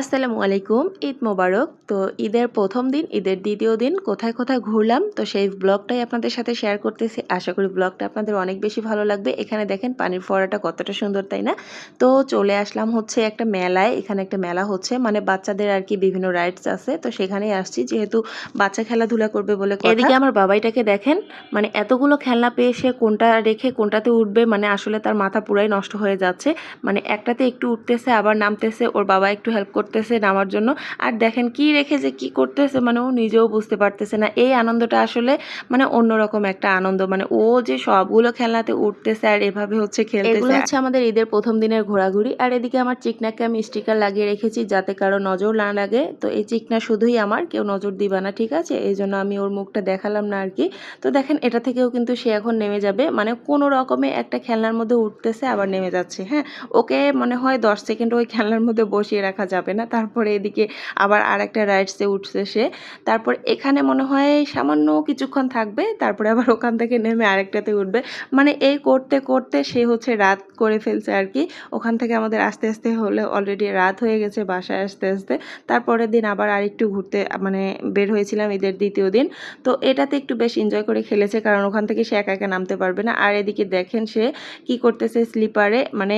আসসালামু আলাইকুম, ঈদ মোবারক। তো ঈদের প্রথম দিন, ঈদের দ্বিতীয় দিন কোথায় কোথায় ঘুরলাম? তো সেই ব্লগটাই আপনাদের সাথে শেয়ার করতেছি। আশা করি ব্লগটা আপনাদের অনেক বেশি ভালো লাগবে। এখানে দেখেন পানির ফোয়ারাটা কতটা সুন্দর, তাই না? তো চলে আসলাম হচ্ছে একটা মেলায়। এখানে একটা মেলা হচ্ছে মানে বাচ্চাদের আর কি বিভিন্ন রাইডস আছে। তো সেখানেই আসছি, যেহেতু বাচ্চা খেলাধুলা করবে বলে এদিকে আমার বাবাইটাকে দেখেন মানে এতগুলো খেলনা পেয়ে সে কোনটা রেখে কোনটাতে উঠবে মানে আসলে তার মাথা পুরাই নষ্ট হয়ে যাচ্ছে। মানে একটাতে একটু উঠতেছে, আবার নামতেছে, ওর বাবা একটু হেল্প করতেছে নামার জন্য। আর দেখেন কি রেখে যে কি করতেছে মানে ও নিজেও বুঝতে পারতেছে না। এই আনন্দটা আসলে মানে অন্যরকম একটা আনন্দ। মানে ও যে সবগুলো খেলনাতে উঠতেছে আর এভাবে হচ্ছে খেলতেছে। এগুলো হচ্ছে আমাদের ঈদের প্রথম দিনের ঘোরাঘুরি। আর এদিকে আমার চিকনাকে আমি স্টিকার লাগিয়ে রেখেছি যাতে কারও নজর না লাগে। তো এই চিকনা শুধুই আমার, কেউ নজর দিবা না, ঠিক আছে? এই জন্য আমি ওর মুখটা দেখালাম না আর কি। তো দেখেন, এটা থেকেও কিন্তু সে এখন নেমে যাবে। মানে কোনো রকমে একটা খেলনার মধ্যে উঠতেছে, আবার নেমে যাচ্ছে হ্যাঁ? ওকে মনে হয় দশ সেকেন্ড ওই খেলনার মধ্যে বসিয়ে রাখা যাবে না। তারপরে এদিকে আবার আর একটা রাইডসে উঠছে সে। তারপর এখানে মনে হয় সামান্য কিছুক্ষণ থাকবে তারপরে আবার ওখান থেকে নেমে আরেকটাতে উঠবে। মানে এই করতে করতে সে হচ্ছে রাত করে ফেলছে আর কি। ওখান থেকে আমাদের আস্তে আস্তে হলে অলরেডি রাত হয়ে গেছে বাসায় আসতে আসতে। তারপরের দিন আবার আরেকটু ঘুরতে মানে বের হয়েছিলাম ঈদের দ্বিতীয় দিন। তো এটাতে একটু বেশ এনজয় করে খেলেছে কারণ ওখান থেকে সে একা একা নামতে পারবে না। আর এদিকে দেখেন সে কি করতেছে স্লিপারে মানে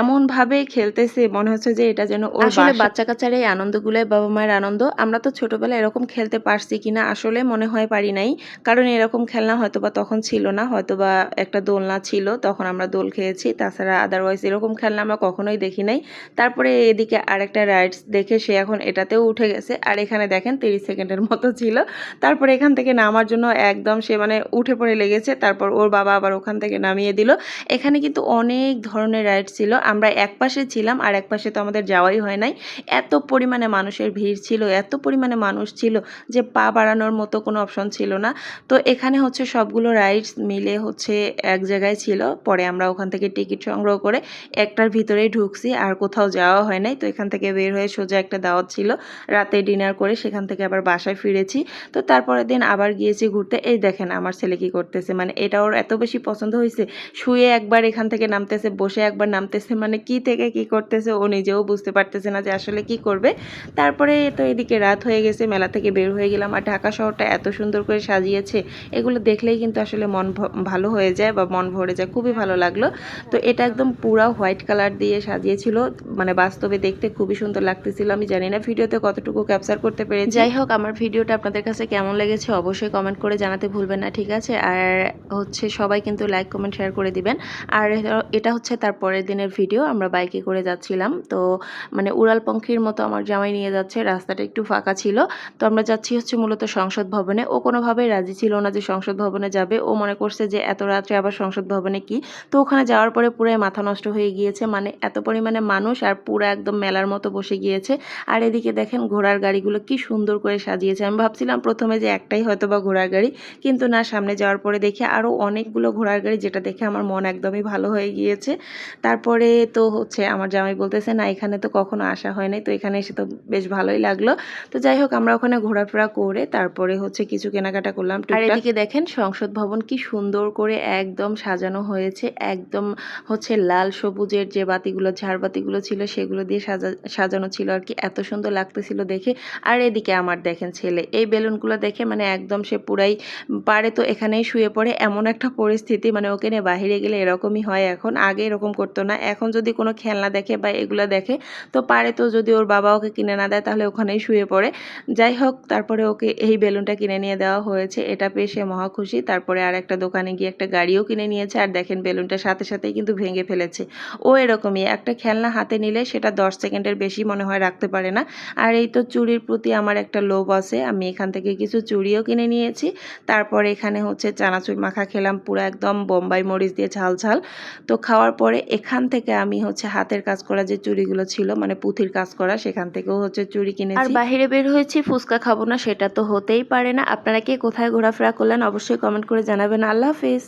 এমনভাবে খেলতেছে মনে হচ্ছে যে এটা যেন ওর আসলে বাচ্চা কাচ্চার এই আনন্দগুলোই বাবা মায়ের আনন্দ। আমরা তো ছোটবেলায় এরকম খেলতে পারছি কিনা আসলে মনে হয় পারি নাই। কারণ এরকম খেলনা হয়তো বা তখন ছিল না হয়তো বা একটা দোলনা ছিল, তখন আমরা দোল খেয়েছি। তাছাড়া আদারওয়াইজ এরকম খেলনা আমরা কখনোই দেখি নাই। তারপরে এদিকে আরেকটা রাইডস দেখে সে এখন এটাতেও উঠে গেছে। আর এখানে দেখেন তিরিশ সেকেন্ডের মতো ছিল। তারপরে এখান থেকে নামার জন্য একদম সে মানে উঠে পড়ে লেগেছে। তারপর ওর বাবা আবার ওখান থেকে নামিয়ে দিল। এখানে কিন্তু অনেক ধরনের রাইড ছিল। আমরা এক পাশে ছিলাম আর এক পাশে তো আমাদের যাওয়াই হয় নাই। এত পরিমাণে মানুষের ভিড় ছিল, এত পরিমাণে মানুষ ছিল যে পা বাড়ানোর মতো কোনো অপশন ছিল না। তো এখানে হচ্ছে সবগুলো রাইডস মিলে হচ্ছে এক জায়গায় ছিল, পরে আমরা ওখান থেকে টিকিট সংগ্রহ করে একটার ভিতরেই ঢুকছি, আর কোথাও যাওয়া হয় নাই। তো এখান থেকে বের হয়ে সোজা একটা দাওয়াত ছিল, রাতে ডিনার করে সেখান থেকে আবার বাসায় ফিরেছি। তো তারপরের দিন আবার গিয়েছি ঘুরতে। এই দেখেন আমার ছেলে কি করতেছে মানে এটা ওর এত বেশি পছন্দ হয়েছে, শুয়ে একবার এখান থেকে নামতেছে, বসে একবার নামতেছে মানে কি থেকে কি করতেছে ও নিজেও বুঝতে পারতেছে না যে আসলে কি করবে? তারপরে তো এদিকে রাত হয়ে গেছে, মেলা থেকে বের হয়ে গেলাম। আর ঢাকা শহরটা এত সুন্দর করে সাজিয়েছে, এগুলো দেখলেই কিন্তু আসলে মন ভালো হয়ে যায় বা মন ভরে যায়। খুবই ভালো লাগল। তো এটা একদম পুরা হোয়াইট কালার দিয়ে সাজিয়েছিল। মানে বাস্তবে দেখতে খুবই সুন্দর লাগতেছিল। আমি জানি না ভিডিওতে কতটুকু ক্যাপচার করতে পেরেছি। যাই হোক, আমার ভিডিওটা আপনাদের কাছে কেমন লেগেছে অবশ্যই কমেন্ট করে জানাতে ভুলবেন না, ঠিক আছে? আর হচ্ছে সবাই কিন্তু লাইক কমেন্ট শেয়ার করে দিবেন। আর এটা হচ্ছে তার পরের দিনের ভিডিও। আমরা বাইকে করে যাচ্ছিলাম। তো মানে উড়াল পঙ্খির মতো আমার জামাই নিয়ে যাচ্ছে, রাস্তাটা একটু ফাঁকা ছিল। তো আমরা যাচ্ছি হচ্ছে মূলত সংসদ ভবনে। ও কোনোভাবেই রাজি ছিল না যে সংসদ ভবনে যাবে। ও মনে করছে যে এত রাত্রে আবার সংসদ ভবনে কি? তো ওখানে যাওয়ার পরে পুরো মাথা নষ্ট হয়ে গিয়েছে। মানে এত পরিমাণে মানুষ আর পুরো একদম মেলার মতো বসে গিয়েছে। আর এদিকে দেখেন ঘোড়ার গাড়িগুলো কি সুন্দর করে সাজিয়েছে। আমি ভাবছিলাম প্রথমে যে একটাই হয়তো বা ঘোড়ার গাড়ি। কিন্তু না, সামনে যাওয়ার পরে দেখে আরও অনেকগুলো ঘোড়ার গাড়ি, যেটা দেখে আমার মন একদমই ভালো হয়ে গিয়েছে। তারপরে তো হচ্ছে, আমার জামাই বলতেছে, না, এখানে তো কখনো আসা হয় নাই তো এখানে এসে তো বেশ ভালোই লাগল। তো যাই হোক আমরা ওখানে ঘোরাফেরা করে তারপরে হচ্ছে কিছু কেনাকাটা করলাম আর এদিকে দেখেন সংসদ ভবন কি সুন্দর করে একদম সাজানো হয়েছে একদম হচ্ছে লাল সবুজের যে বাতিগুলো ঝাড়বাতিগুলো ছিল সেগুলো দিয়ে সাজা সাজানো ছিল আর কি। এত সুন্দর লাগতেছিল দেখে। আর এদিকে আমার দেখেন ছেলে এই বেলুনগুলো দেখে মানে একদম সে পুরাই পারে তো এখানেই শুয়ে পড়ে। এমন একটা পরিস্থিতি মানে ওকে নিয়ে বাহিরে গেলে এরকমই হয় এখন। আগে এরকম করতো না এখন যদি কোনো খেলনা দেখে বা এগুলো দেখে তো পারে তো যদি ওর বাবা ওকে কিনে না দেয়, তাহলে ওখানেই শুয়ে পড়ে। যাই হোক, তারপরে ওকে এই বেলুনটা কিনে নিয়ে দেওয়া হয়েছে। এটা পেয়ে সে মহা খুশি। তারপরে আর একটা দোকানে গিয়ে একটা গাড়িও কিনে নিয়েছে। আর দেখেন, বেলুনটা সাথে সাথেই কিন্তু ভেঙে ফেলেছে। ও এরকমই, একটা খেলনা হাতে নিলে সেটা দশ সেকেন্ডের বেশি মনে হয় রাখতে পারে না। আর এই তো চুরির প্রতি আমার একটা লোভ আছে। আমি এখান থেকে কিছু চুড়িও কিনে নিয়েছি। তারপরে এখানে হচ্ছে চানাচুর মাখা খেলাম, পুরো একদম বোম্বাই মরিচ দিয়ে ঝাল ঝাল তো খাওয়ার পরে এখান থেকে আমি হচ্ছে হাতের কাজ করা যে চুড়িগুলো ছিল মানে পুঁথির কাজ করা সেখান থেকেও হচ্ছে চুরি কিনেছি। আর বাহিরে বের হয়েছি ফুচকা খাব না সেটা তো হতেই পারে না। আপনারা কে কোথায় ঘোরাফেরা করলেন অবশ্যই কমেন্ট করে জানাবেন। আল্লাহ হাফিজ।